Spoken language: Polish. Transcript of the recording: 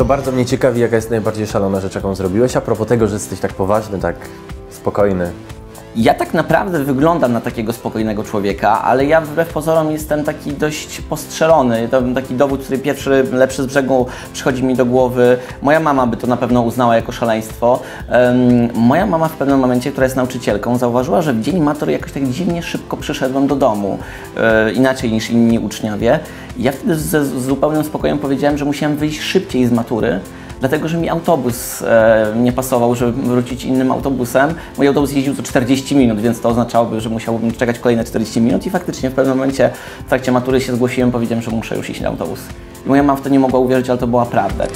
To bardzo mnie ciekawi, jaka jest najbardziej szalona rzecz, jaką zrobiłeś. A propos tego, że jesteś tak poważny, tak spokojny. Ja tak naprawdę wyglądam na takiego spokojnego człowieka, ale ja wbrew pozorom jestem taki dość postrzelony. To taki dowód, który pierwszy, lepszy z brzegu przychodzi mi do głowy. Moja mama by to na pewno uznała jako szaleństwo. Em, moja mama w pewnym momencie, która jest nauczycielką, zauważyła, że w dzień matury jakoś tak dziwnie szybko przyszedłem do domu. E, inaczej niż inni uczniowie. Ja wtedy ze zupełnym spokojem powiedziałem, że musiałem wyjść szybciej z matury, dlatego że mi autobus e, nie pasował, żeby wrócić innym autobusem. Mój autobus jeździł co 40 minut, więc to oznaczałoby, że musiałbym czekać kolejne 40 minut i faktycznie w pewnym momencie w trakcie matury się zgłosiłem, powiedziałem, że muszę już iść na autobus. I moja mama w to nie mogła uwierzyć, ale to była prawda.